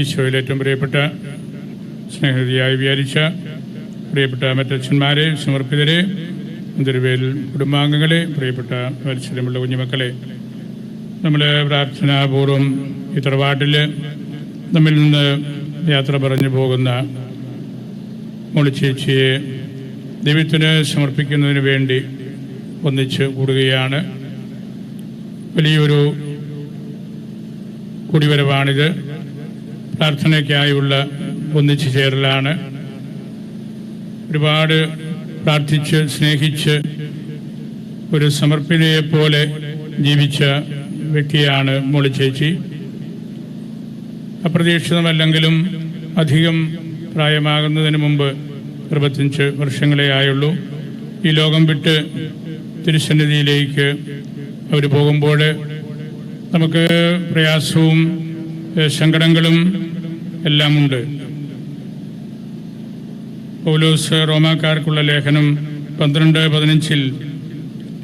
ഈശോയിൽ ഏറ്റവും പ്രിയപ്പെട്ട സ്നേഹതിയായി വിചാരിച്ച പ്രിയപ്പെട്ട മറ്റച്ഛന്മാരെ സമർപ്പിതരെ തിരുവേൽ കുടുംബാംഗങ്ങളെ പ്രിയപ്പെട്ട മത്സരമുള്ള കുഞ്ഞുമക്കളെ നമ്മൾ പ്രാർത്ഥനാപൂർവം ഈ നമ്മിൽ നിന്ന് യാത്ര പറഞ്ഞു പോകുന്ന മുളിച്ചേച്ചിയെ ദൈവത്തിന് സമർപ്പിക്കുന്നതിന് വേണ്ടി ഒന്നിച്ച് കൂടുകയാണ്. വലിയൊരു കുടിവരവാണിത്. പ്രാർത്ഥനയ്ക്കായുള്ള ഒന്നിച്ചു ചേരലാണ്. ഒരുപാട് പ്രാർത്ഥിച്ച് സ്നേഹിച്ച് ഒരു സമർപ്പിതയെപ്പോലെ ജീവിച്ച വ്യക്തിയാണ് മോളി ചേച്ചി. അപ്രതീക്ഷിതമല്ലെങ്കിലും അധികം പ്രായമാകുന്നതിന് മുമ്പ് അറുപത്തഞ്ച് വർഷങ്ങളെ ആയുള്ളൂ. ഈ ലോകം വിട്ട് തിരുസന്നിധിയിലേക്ക് അവർ പോകുമ്പോൾ നമുക്ക് പ്രയാസവും സങ്കടങ്ങളും എല്ലാമുണ്ട്. പൗലോസ് റോമാക്കാർക്കുള്ള ലേഖനം പന്ത്രണ്ട് പതിനഞ്ചിൽ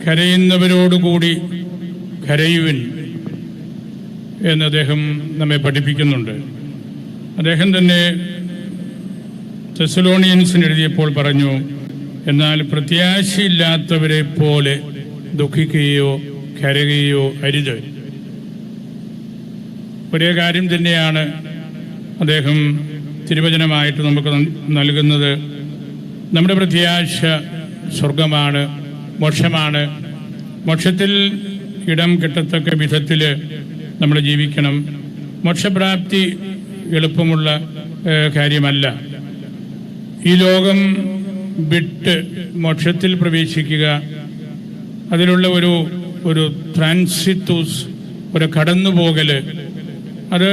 കരയുന്നവരോടുകൂടി കരയുവിൻ എന്ന് അദ്ദേഹം നമ്മെ പഠിപ്പിക്കുന്നുണ്ട്. അദ്ദേഹം തന്നെ തെസലോണിയൻസിന് എഴുതിയപ്പോൾ പറഞ്ഞു എന്നാൽ പ്രത്യാശയില്ലാത്തവരെ പോലെ ദുഃഖിക്കുകയോ കരയുകയോ അരുത്. ഒരേ കാര്യം തന്നെയാണ് അദ്ദേഹം തിരുവചനമായിട്ട് നമുക്ക് നൽകുന്നത്. നമ്മുടെ പ്രത്യാശ സ്വർഗമാണ് മോക്ഷമാണ്. മോക്ഷത്തിൽ ഇടം കിട്ടത്തക്ക വിധത്തിൽ നമ്മൾ ജീവിക്കണം. മോക്ഷപ്രാപ്തി എളുപ്പമുള്ള കാര്യമല്ല. ഈ ലോകം വിട്ട് മോക്ഷത്തിൽ പ്രവേശിക്കുക അതിലുള്ള ഒരു ഒരു ട്രാൻസിറ്റൂസ് ഒരു കടന്നുപോകൽ അത്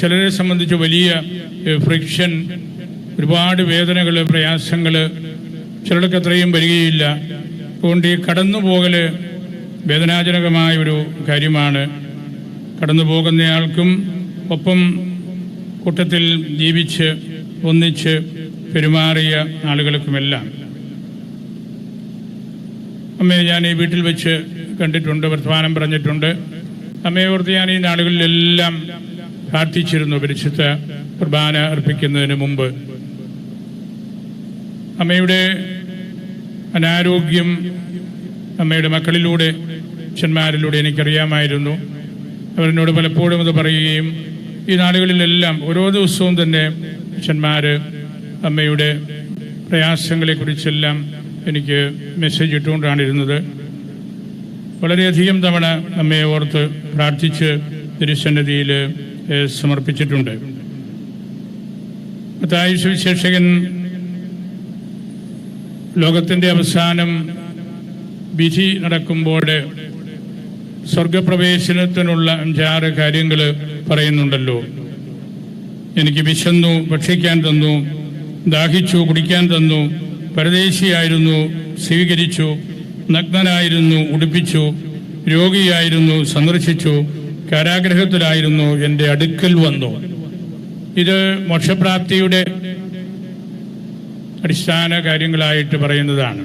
ചിലരെ സംബന്ധിച്ച് വലിയ ഫ്രിക്ഷൻ ഒരുപാട് വേദനകൾ പ്രയാസങ്ങൾ ചിലർക്ക് അത്രയും വരികയില്ല. അതുകൊണ്ട് ഈ കടന്നുപോകൽ വേദനാജനകമായ ഒരു കാര്യമാണ്. കടന്നു പോകുന്നയാൾക്കും ഒപ്പം കൂട്ടത്തിൽ ജീവിച്ച് ഒന്നിച്ച് പെരുമാറിയ ആളുകൾക്കുമെല്ലാം. അമ്മയെ ഞാൻ ഈ വീട്ടിൽ വെച്ച് കണ്ടിട്ടുണ്ട് വർത്തമാനം പറഞ്ഞിട്ടുണ്ട്. അമ്മയെ ഓർത്ത് ഞാൻ ഈ നാളുകളിലെല്ലാം പ്രാർത്ഥിച്ചിരുന്നു പരിശുദ്ധ കുർബാന അർപ്പിക്കുന്നതിന് മുമ്പ്. അമ്മയുടെ അനാരോഗ്യം അമ്മയുടെ മക്കളിലൂടെ അച്ഛന്മാരിലൂടെ എനിക്കറിയാമായിരുന്നു. അവരെന്നോട് പലപ്പോഴും അത് പറയുകയും ഈ നാളുകളിലെല്ലാം ഓരോ ദിവസവും തന്നെ അച്ഛന്മാർ അമ്മയുടെ പ്രയാസങ്ങളെക്കുറിച്ചെല്ലാം എനിക്ക് മെസ്സേജ് ഇട്ടുകൊണ്ടാണ് ഇരുന്നത്. വളരെയധികം തവണ അമ്മയെ ഓർത്ത് പ്രാർത്ഥിച്ച് തിരുസന്നിധിയിൽ ഏഹ്, സമർപ്പിച്ചിട്ടുണ്ട്. മത്തായി സുവിശേഷകൻ ലോകത്തിന്റെ അവസാനം വിധി നടക്കുമ്പോൾ സ്വർഗപ്രവേശനത്തിനുള്ള അഞ്ചാറ് കാര്യങ്ങൾ പറയുന്നുണ്ടല്ലോ. എനിക്ക് വിശന്നു ഭക്ഷിക്കാൻ തന്നു ദാഹിച്ചു കുടിക്കാൻ തന്നു പരദേശിയായിരുന്നു സ്വീകരിച്ചു നഗ്നനായിരുന്നു ഉടുപ്പിച്ചു രോഗിയായിരുന്നു സന്ദർശിച്ചു കാരാഗ്രഹത്തിലായിരുന്നു എന്റെ അടുക്കൽ വന്നു. ഇത് മോക്ഷപ്രാപ്തിയുടെ അടിസ്ഥാന കാര്യങ്ങളായിട്ട് പറയുന്നതാണ്.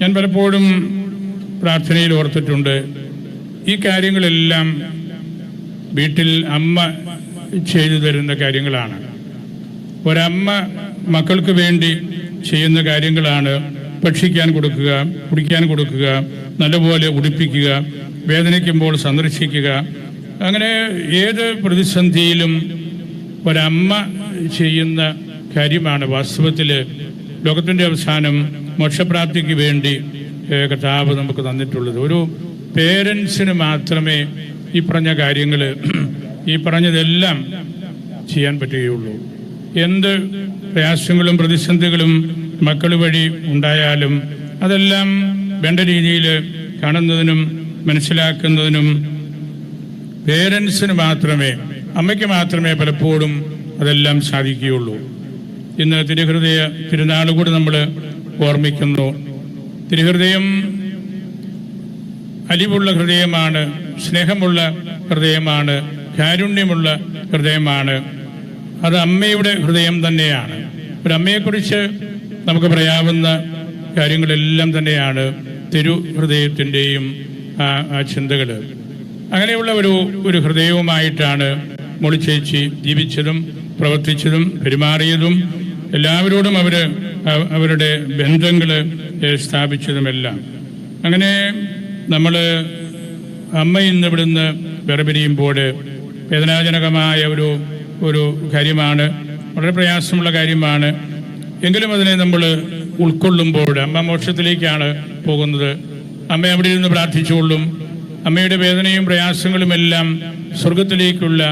ഞാൻ പലപ്പോഴും പ്രാർത്ഥനയിൽ ഓർത്തിട്ടുണ്ട് ഈ കാര്യങ്ങളെല്ലാം വീട്ടിൽ അമ്മ ചെയ്തു തരുന്ന കാര്യങ്ങളാണ്. ഒരമ്മ മക്കൾക്ക് വേണ്ടി ചെയ്യുന്ന കാര്യങ്ങളാണ്. ഭക്ഷിക്കാൻ കൊടുക്കുക കുടിക്കാൻ കൊടുക്കുക നല്ലപോലെ ഉടുപ്പിക്കുക വേദനിക്കുമ്പോൾ സന്ദർശിക്കുക അങ്ങനെ ഏത് പ്രതിസന്ധിയിലും ഒരമ്മ ചെയ്യുന്ന കാര്യമാണ് വാസ്തവത്തിൽ ലോകത്തിന്റെ അവസാനം മോക്ഷപ്രാപ്തിക്ക് വേണ്ടി കർത്താവ് നമുക്ക് തന്നിട്ടുള്ളത്. ഒരു പേരൻസിന് മാത്രമേ ഈ പറഞ്ഞ കാര്യങ്ങൾ ഈ പറഞ്ഞതെല്ലാം ചെയ്യാൻ പറ്റുകയുള്ളൂ. എന്ത് പ്രയാസങ്ങളും പ്രതിസന്ധികളും മക്കൾ വഴി ഉണ്ടായാലും അതെല്ലാം വേണ്ട രീതിയിൽ കാണുന്നതിനും മനസ്സിലാക്കുന്നതിനും പേരൻസിന് മാത്രമേ അമ്മയ്ക്ക് മാത്രമേ പലപ്പോഴും അതെല്ലാം സാധിക്കുകയുള്ളൂ. ഇന്ന് തിരുഹൃദയ തിരുനാൾ കൂടി നമ്മൾ ഓർമ്മിക്കുന്നു. തിരുഹൃദയം അലിവുള്ള ഹൃദയമാണ് സ്നേഹമുള്ള ഹൃദയമാണ് കാരുണ്യമുള്ള ഹൃദയമാണ്. അത് അമ്മയുടെ ഹൃദയം തന്നെയാണ്. ഒരു അമ്മയെക്കുറിച്ച് നമുക്ക് പറയാവുന്ന കാര്യങ്ങളെല്ലാം തന്നെയാണ് തിരു ഹൃദയത്തിന്റെയും ആ ചിന്തകൾ അങ്ങനെയുള്ള ഒരു ഒരു ഹൃദയവുമായിട്ടാണ് മുളിച്ചേച്ചി ജീവിച്ചതും പ്രവർത്തിച്ചതും പെരുമാറിയതും എല്ലാവരോടും അവർ അവരുടെ ബന്ധങ്ങൾ സ്ഥാപിച്ചതുമെല്ലാം. അങ്ങനെ നമ്മൾ അമ്മ ഇന്ന് ഇവിടുന്ന് വേർപിരിയുമ്പോൾ വേദനാജനകമായ ഒരു ഒരു കാര്യമാണ് വളരെ പ്രയാസമുള്ള കാര്യമാണ്. എങ്കിലും അതിനെ നമ്മൾ ഉൾക്കൊള്ളുമ്പോൾ അമ്മ മോക്ഷത്തിലേക്കാണ് പോകുന്നത്. അമ്മ അവിടെ ഇരുന്ന് പ്രാർത്ഥിച്ചുകൊള്ളും. അമ്മയുടെ വേദനയും പ്രയാസങ്ങളും എല്ലാം സ്വർഗത്തിലേക്കുള്ള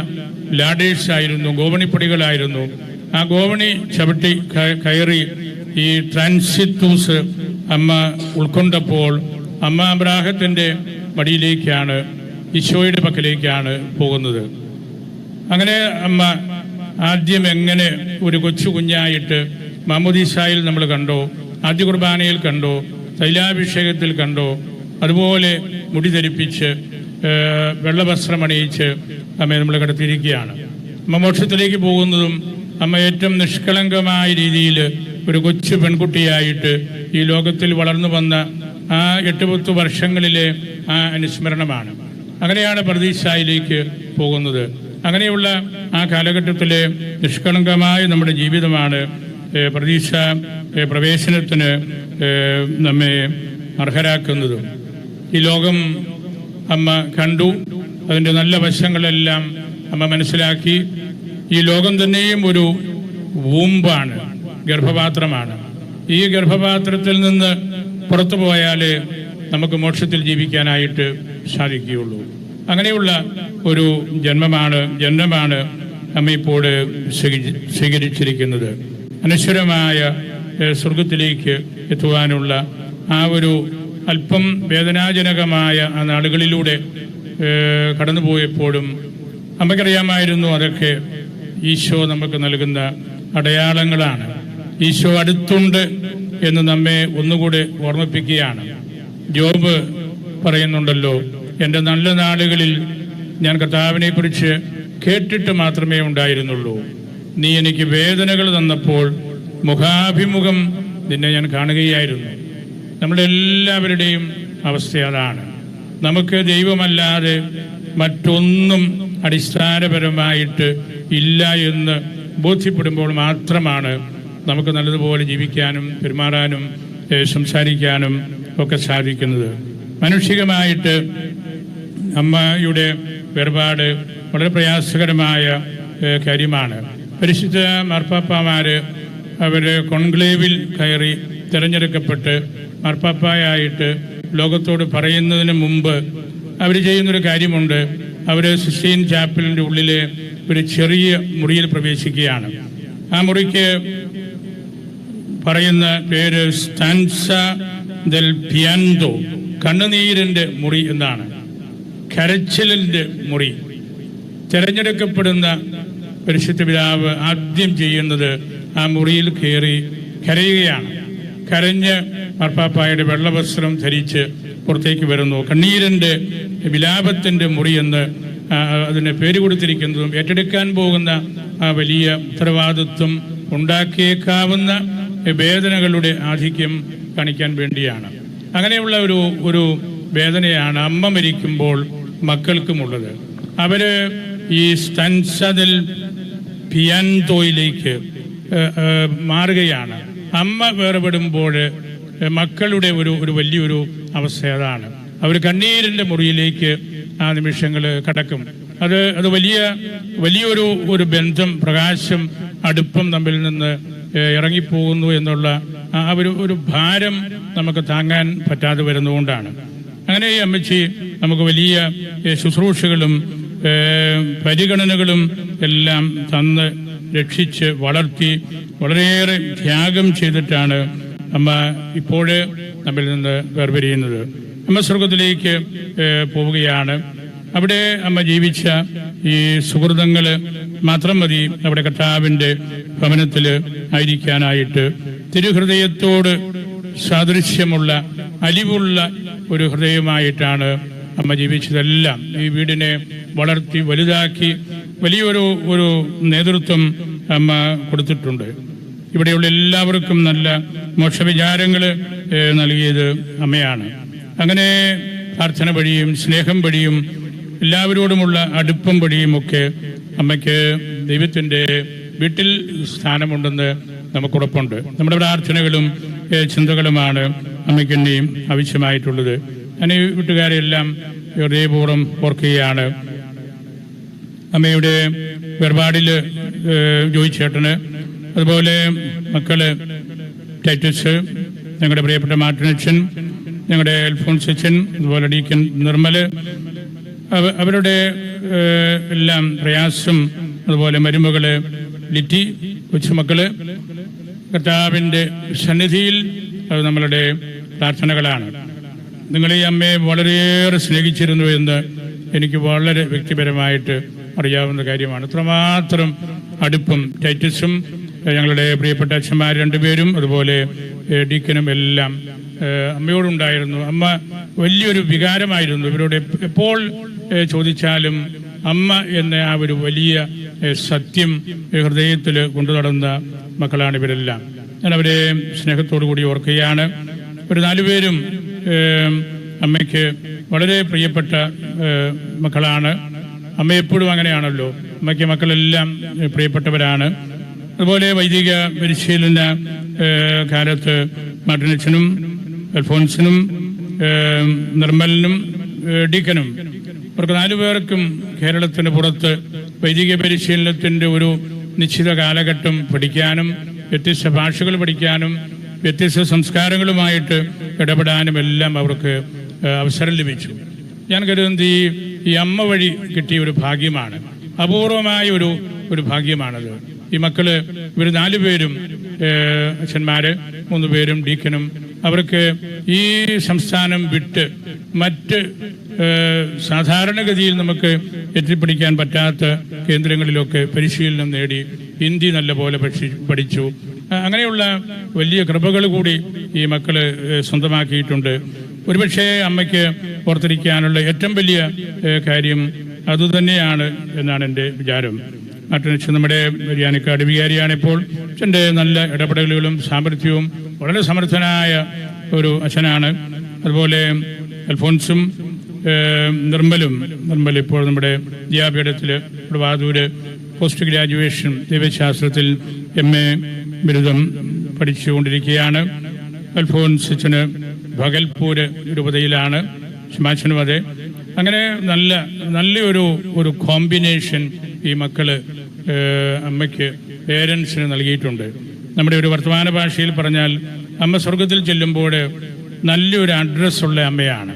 ലാഡേഴ്സ് ആയിരുന്നു ഗോവണിപ്പടികളായിരുന്നു. ആ ഗോവണി ചവിട്ടി കയറി ഈ ട്രാൻസിറ്റൂസ് അമ്മ ഉൾക്കൊണ്ടപ്പോൾ അമ്മ അബ്രാഹത്തിന്റെ മടിയിലേക്കാണ് ഈശോയുടെ പക്കലേക്കാണ് പോകുന്നത്. അങ്ങനെ അമ്മ ആദ്യം എങ്ങനെ ഒരു കൊച്ചു കുഞ്ഞായിട്ട് മാമുദീസായിൽ നമ്മൾ കണ്ടോ ആദ്യ കുർബാനയിൽ കണ്ടോ തൈലാഭിഷേകത്തിൽ കണ്ടോ അതുപോലെ മുടി ധരിപ്പിച്ച് വെള്ളവസ്ത്രം അണിയിച്ച് അമ്മയെ നമ്മൾ കിടത്തിയിരിക്കുകയാണ്. അമ്മ മോക്ഷത്തിലേക്ക് പോകുന്നതും അമ്മ ഏറ്റവും നിഷ്കളങ്കമായ രീതിയിൽ ഒരു കൊച്ചു പെൺകുട്ടിയായിട്ട് ഈ ലോകത്തിൽ വളർന്നു വന്ന ആ എട്ട് പത്ത് വർഷങ്ങളിലെ ആ അനുസ്മരണമാണ്. അങ്ങനെയാണ് പ്രതീക്ഷയിലേക്ക് പോകുന്നത്. അങ്ങനെയുള്ള ആ കാലഘട്ടത്തിലെ നിഷ്കളങ്കമായ നമ്മുടെ ജീവിതമാണ് പ്രതീക്ഷ പ്രവേശനത്തിന് നമ്മെ അർഹരാക്കുന്നതും. ഈ ലോകം അമ്മ കണ്ടു. അതിന്റെ നല്ല വശങ്ങളെല്ലാം അമ്മ മനസ്സിലാക്കി. ഈ ലോകം തന്നെയും ഒരു വൂമ്പാണ് ഗർഭപാത്രമാണ്. ഈ ഗർഭപാത്രത്തിൽ നിന്ന് പുറത്തു പോയാൽ നമുക്ക് മോക്ഷത്തിൽ ജീവിക്കാനായിട്ട് സാധിക്കുകയുള്ളൂ. അങ്ങനെയുള്ള ഒരു ജന്മമാണ് ജന്മമാണ് നമ്മ ഇപ്പോൾ സ്വീകരി- സ്വീകരിച്ചിരിക്കുന്നത്. അനശ്വരമായ സ്വർഗത്തിലേക്ക് എത്തുവാനുള്ള ആ ഒരു അല്പം വേദനാജനകമായ ആ നാളുകളിലൂടെ കടന്നുപോയപ്പോഴും നമുക്കറിയാമായിരുന്നു അതൊക്കെ ഈശോ നമുക്ക് നൽകുന്ന അടയാളങ്ങളാണ്. ഈശോ അടുത്തുണ്ട് എന്ന് നമ്മെ ഒന്നുകൂടെ ഓർമ്മിപ്പിക്കുകയാണ്. ജോബ് പറയുന്നുണ്ടല്ലോ എന്റെ നല്ല നാളുകളിൽ ഞാൻ കർത്താവിനെ കുറിച്ച് കേട്ടിട്ട് മാത്രമേ ഉണ്ടായിരുന്നുള്ളൂ. നീ എനിക്ക് വേദനകൾ തന്നപ്പോൾ മുഖാഭിമുഖം നിന്നെ ഞാൻ കാണുകയായിരുന്നു. നമ്മുടെ എല്ലാവരുടെയും അവസ്ഥ അതാണ്. നമുക്ക് ദൈവമല്ലാതെ മറ്റൊന്നും അടിസ്ഥാനപരമായിട്ട് ഇല്ല എന്ന് ബോധ്യപ്പെടുമ്പോൾ മാത്രമാണ് നമുക്ക് നല്ലതുപോലെ ജീവിക്കാനും പെരുമാറാനും സംസാരിക്കാനും ഒക്കെ സാധിക്കുന്നത്. മാനുഷികമായിട്ട് അമ്മയുടെ വേർപാട് വളരെ പ്രയാസകരമായ കാര്യമാണ്. പരിശുദ്ധ മാർപ്പാപ്പമാര് അവർ കോൺക്ലേവിൽ കയറി തിരഞ്ഞെടുക്കപ്പെട്ട് മാർപ്പാപ്പായായിട്ട് ലോകത്തോട് പറയുന്നതിന് മുമ്പ് അവർ ചെയ്യുന്നൊരു കാര്യമുണ്ട്. അവർ സിസ്റ്റീൻ ചാപ്പലിന്റെ ഉള്ളിലെ ഒരു ചെറിയ മുറിയിൽ പ്രവേശിക്കുകയാണ്. ആ മുറിക്ക് പറയുന്ന പേര് സ്റ്റാൻസ ദൽ പിയാൻഡോ കണ്ണുനീരിന്റെ മുറി എന്നാണ്. കരച്ചിലിന്റെ മുറി. തിരഞ്ഞെടുക്കപ്പെടുന്ന പരിശുദ്ധ പിതാവ് ആദ്യം ചെയ്യുന്നത് ആ മുറിയിൽ കയറി കരയുകയാണ്. കരഞ്ഞ് മാർപ്പാപ്പായുടെ വെള്ളവസ്ത്രം ധരിച്ച് പുറത്തേക്ക് വരുന്നു. കണ്ണീരന്റെ വിലാപത്തിന്റെ മുറി എന്ന് അതിന് പേര് കൊടുത്തിരിക്കുന്നതും ഏറ്റെടുക്കാൻ പോകുന്ന ആ വലിയ ഉത്തരവാദിത്വം ഉണ്ടാക്കിയേക്കാവുന്ന വേദനകളുടെ ആധിക്യം കാണിക്കാൻ വേണ്ടിയാണ്. അങ്ങനെയുള്ള ഒരു ഒരു വേദനയാണ് അമ്മ മരിക്കുമ്പോൾ മക്കൾക്കുമുള്ളത്. അവർ ഈ സ്റ്റൻസതിൽ പിയാൻതോയിലേക്ക് മാറുകയാണ്. അമ്മ വേർപെടുമ്പോൾ മക്കളുടെ ഒരു ഒരു വലിയൊരു അവസ്ഥ അതാണ്. അവർ കണ്ണീരിന്റെ മുറിയിലേക്ക് ആ നിമിഷങ്ങൾ കടക്കും. അത് അത് വലിയ വലിയൊരു ഒരു ബന്ധം പ്രകാശം അടുപ്പം തമ്മിൽ നിന്ന് ഇറങ്ങിപ്പോകുന്നു എന്നുള്ള ആ ഒരു ഒരു ഭാരം നമുക്ക് താങ്ങാൻ പറ്റാതെ വരുന്നതുകൊണ്ടാണ്. അങ്ങനെ ഈ അമ്മച്ചി നമുക്ക് വലിയ ശുശ്രൂഷകളും പരിഗണനകളും എല്ലാം തന്ന് രക്ഷിച്ച് വളർത്തി വളരെയേറെ ത്യാഗം ചെയ്തിട്ടാണ് അമ്മ ഇപ്പോഴ് നമ്മിൽ നിന്ന് വേർപിരിയുന്നത്. അമ്മ സ്വർഗത്തിലേക്ക് പോവുകയാണ്. അവിടെ അമ്മ ജീവിച്ച ഈ സുഹൃതങ്ങൾ മാത്രം മതി അവിടെ കർത്താവിന്റെ ഭവനത്തിൽ ആയിരിക്കാനായിട്ട്. തിരുഹൃദയത്തോട് സാദൃശ്യമുള്ള അലിവുള്ള ഒരു ഹൃദയമായിട്ടാണ് അമ്മ ജീവിച്ചതെല്ലാം. ഈ വീടിനെ വളർത്തി വലുതാക്കി വലിയൊരു ഒരു നേതൃത്വം അമ്മ കൊടുത്തിട്ടുണ്ട്. ഇവിടെയുള്ള എല്ലാവർക്കും നല്ല മോക്ഷവിചാരങ്ങൾ നൽകിയത് അമ്മയാണ്. അങ്ങനെ പ്രാർത്ഥന വഴിയും സ്നേഹം വഴിയും എല്ലാവരോടുമുള്ള അടുപ്പം വഴിയും ഒക്കെ അമ്മയ്ക്ക് ദൈവത്തിന്റെ വീട്ടിൽ സ്ഥാനമുണ്ടെന്ന് നമുക്കുറപ്പുണ്ട്. നമ്മുടെ പ്രാർത്ഥനകളും ചിന്തകളുമാണ് അമ്മയ്ക്ക് ഇനിയും ആവശ്യമായിട്ടുള്ളത്. ഞാൻ ഈ വീട്ടുകാരെല്ലാം ഹൃദയപൂർവം ഓർക്കുകയാണ്. അമ്മയുടെ വെർപാടിൽ ജോയി ചേട്ടന് അതുപോലെ മക്കൾ ടൈറ്റസ് ഞങ്ങളുടെ പ്രിയപ്പെട്ട മാർട്ടിനച്ചൻ ഞങ്ങളുടെ അൽഫോൺസ് അച്ഛൻ അതുപോലെ ഡീക്കൻ നിർമ്മൽ അവ- അവരുടെ എല്ലാം പ്രയാസം അതുപോലെ മരുമകൾ ലിറ്റി കൊച്ചുമക്കൾ കർത്താവിന്റെ സന്നിധിയിൽ അത് നമ്മളുടെ പ്രാർത്ഥനകളാണ്. നിങ്ങൾ ഈ അമ്മയെ വളരെയേറെ സ്നേഹിച്ചിരുന്നു എന്ന് എനിക്ക് വളരെ വ്യക്തിപരമായിട്ട് അറിയാവുന്ന കാര്യമാണ്. അത്രമാത്രം അടുപ്പും ടൈറ്റസും ഞങ്ങളുടെ പ്രിയപ്പെട്ട അച്ഛന്മാർ രണ്ടുപേരും അതുപോലെ ഡിക്കനും എല്ലാം അമ്മയോടുണ്ടായിരുന്നു. അമ്മ വലിയൊരു വികാരമായിരുന്നു. ഇവരോട് എപ്പോൾ ചോദിച്ചാലും അമ്മ എന്ന ആ ഒരു വലിയ സത്യം ഹൃദയത്തിൽ കൊണ്ടു നടന്ന മക്കളാണ് ഇവരെല്ലാം. ഞാൻ അവരെ സ്നേഹത്തോടു കൂടി ഓർക്കുകയാണ്. ഒരു നാലുപേരും പേരും അമ്മയ്ക്ക് വളരെ പ്രിയപ്പെട്ട മക്കളാണ്. അമ്മ എപ്പോഴും അങ്ങനെയാണല്ലോ. അമ്മയ്ക്ക് മക്കളെല്ലാം പ്രിയപ്പെട്ടവരാണ്. അതുപോലെ വൈദിക പരിശീലന കാലത്ത് മാർട്ടിനച്ചനും അൽഫോൻസിനും നിർമ്മലിനും ഡിക്കനും. ഡീക്കനും പേർക്കും നാലുപേർക്കും കേരളത്തിന് പുറത്ത് വൈദിക പരിശീലനത്തിന്റെ ഒരു നിശ്ചിത കാലഘട്ടം പഠിക്കാനും വ്യത്യസ്ത ഭാഷകൾ പഠിക്കാനും വ്യത്യസ്ത സംസ്കാരങ്ങളുമായിട്ട് ഇടപെടാനും എല്ലാം അവർക്ക് അവസരം ലഭിച്ചു. ഞാൻ കരുതുന്നത് ഈ ഈ അമ്മ വഴി കിട്ടിയ ഒരു ഭാഗ്യമാണ്. അപൂർവമായ ഒരു ഒരു ഭാഗ്യമാണത്. ഈ മക്കൾ ഇവർ നാലു പേരും അച്ഛന്മാര് മൂന്ന് പേരും ഡീക്കനും അവർക്ക് ഈ സംസ്ഥാനം വിട്ട് മറ്റ് സാധാരണഗതിയിൽ നമുക്ക് എത്തിപ്പിടിക്കാൻ പറ്റാത്ത കേന്ദ്രങ്ങളിലൊക്കെ പരിശീലനം നേടി ഹിന്ദി നല്ലപോലെ പോലെ പഠിച്ചു. അങ്ങനെയുള്ള വലിയ കൃപകൾ കൂടി ഈ മക്കൾ സ്വന്തമാക്കിയിട്ടുണ്ട്. ഒരുപക്ഷെ അമ്മയ്ക്ക് ഓർത്തിരിക്കാനുള്ള ഏറ്റവും വലിയ കാര്യം അതുതന്നെയാണ് എന്നാണ് എന്റെ വിചാരം. മറ്റൊരു നമ്മുടെ ബിരിയാണിക്കാട് വികാരിയാണ് ഇപ്പോൾ അച്ഛന്റെ നല്ല ഇടപെടലുകളും സാമർഥ്യവും വളരെ സമർത്ഥനായ ഒരു അച്ഛനാണ്. അതുപോലെ അൽഫോൻസും നിർമ്മലും നിർമ്മൽ ഇപ്പോൾ നമ്മുടെ വിദ്യാപീഠത്തിൽ വാതൂര് പോസ്റ്റ് ഗ്രാജുവേഷൻ ദൈവശാസ്ത്രത്തിൽ എം എ ബിരുദം പഠിച്ചുകൊണ്ടിരിക്കുകയാണ്. അൽഫോൻസ് അച്ഛന് ഭഗൽപൂര് രൂപതയിലാണ് അതെ. അങ്ങനെ നല്ല നല്ലൊരു ഒരു കോമ്പിനേഷൻ ഈ മക്കൾ അമ്മയ്ക്ക് പേരൻസിന് നൽകിയിട്ടുണ്ട്. നമ്മുടെ ഒരു വർത്തമാന ഭാഷയിൽ പറഞ്ഞാൽ അമ്മ സ്വർഗത്തിൽ ചെല്ലുമ്പോൾ നല്ലൊരു അഡ്രസ്സുള്ള അമ്മയാണ്.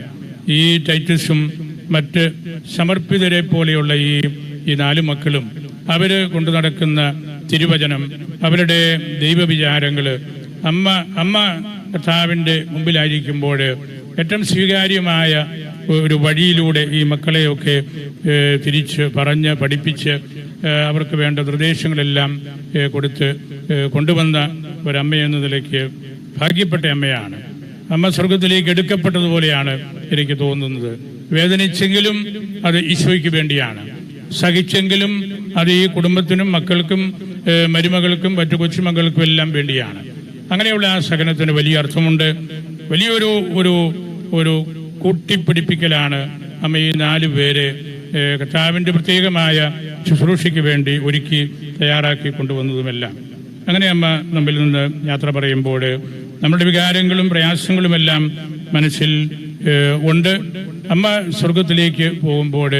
ഈ ടൈറ്റസും മറ്റ് സമർപ്പിതരെ പോലെയുള്ള ഈ ഈ നാല് മക്കളും അവർ കൊണ്ടു നടക്കുന്ന തിരുവചനം അവരുടെ ദൈവവിചാരങ്ങൾ അമ്മ അമ്മ കർത്താവിന്റെ മുമ്പിലായിരിക്കുമ്പോൾ ഏറ്റവും സ്വീകാര്യമായ ഒരു വഴിയിലൂടെ ഈ മക്കളെയൊക്കെ തിരിച്ച് പറഞ്ഞ് പഠിപ്പിച്ച് അവർക്ക് വേണ്ട നിർദ്ദേശങ്ങളെല്ലാം കൊടുത്ത് കൊണ്ടുവന്ന ഒരമ്മ എന്ന നിലയ്ക്ക് ഭാഗ്യപ്പെട്ട അമ്മയാണ്. അമ്മ സ്വർഗത്തിലേക്ക് എടുക്കപ്പെട്ടതുപോലെയാണ് എനിക്ക് തോന്നുന്നത്. വേദനിച്ചെങ്കിലും അത് ഈശോയ്ക്ക് വേണ്ടിയാണ്. സഹിച്ചെങ്കിലും അത് ഈ കുടുംബത്തിനും മക്കൾക്കും മരുമകൾക്കും മറ്റു കൊച്ചുമക്കൾക്കും എല്ലാം വേണ്ടിയാണ്. അങ്ങനെയുള്ള ആ സഹനത്തിന് വലിയ അർത്ഥമുണ്ട്. വലിയൊരു ഒരു ഒരു കൂട്ടിപ്പിടിപ്പിക്കലാണ് അമ്മ ഈ നാല് പേര് കർത്താവിന്റെ പ്രത്യേകമായ ശുശ്രൂഷയ്ക്ക് വേണ്ടി ഒരുക്കി തയ്യാറാക്കി കൊണ്ടുവന്നതുമെല്ലാം. അങ്ങനെ അമ്മ നമ്മിൽ നിന്ന് യാത്ര പറയുമ്പോൾ നമ്മുടെ വികാരങ്ങളും പ്രയാസങ്ങളുമെല്ലാം മനസ്സിൽ ഉണ്ട്. അമ്മ സ്വർഗത്തിലേക്ക് പോകുമ്പോൾ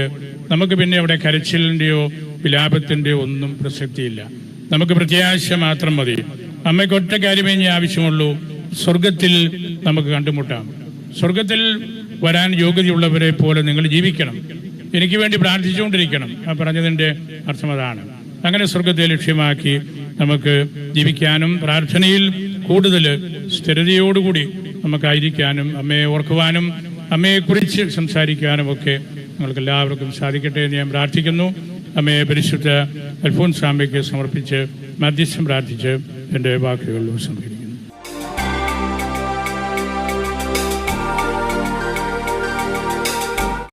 നമുക്ക് പിന്നെ അവിടെ കരച്ചിലിന്റെയോ വിലാപത്തിന്റെയോ ഒന്നും പ്രസക്തിയില്ല. നമുക്ക് പ്രത്യാശ മാത്രം മതി. അമ്മയ്ക്ക് ഒറ്റ കാര്യമേ ഇനി ആവശ്യമുള്ളൂ. സ്വർഗത്തിൽ നമുക്ക് കണ്ടുമുട്ടാം. സ്വർഗത്തിൽ വരാൻ യോഗ്യതയുള്ളവരെ പോലെ നിങ്ങൾ ജീവിക്കണം. എനിക്ക് വേണ്ടി പ്രാർത്ഥിച്ചുകൊണ്ടിരിക്കണം. ആ പറഞ്ഞതിന്റെ അർത്ഥം അതാണ്. അങ്ങനെ സ്വർഗത്തെ ലക്ഷ്യമാക്കി നമുക്ക് ജീവിക്കാനും പ്രാർത്ഥനയിൽ കൂടുതൽ സ്ഥിരതയോടുകൂടി നമുക്കായിരിക്കാനും അമ്മയെ ഓർക്കുവാനും അമ്മയെക്കുറിച്ച് സംസാരിക്കാനും ഒക്കെ നിങ്ങൾക്ക് എല്ലാവർക്കും സാധിക്കട്ടെ എന്ന് ഞാൻ പ്രാർത്ഥിക്കുന്നു. അമ്മയെ പരിശുദ്ധ അൽഫോൻസാമയ്ക്ക് സമർപ്പിച്ച് മധ്യസ്ഥം പ്രാർത്ഥിച്ച് എന്റെ വാക്കുകൾ സംഭവിക്കും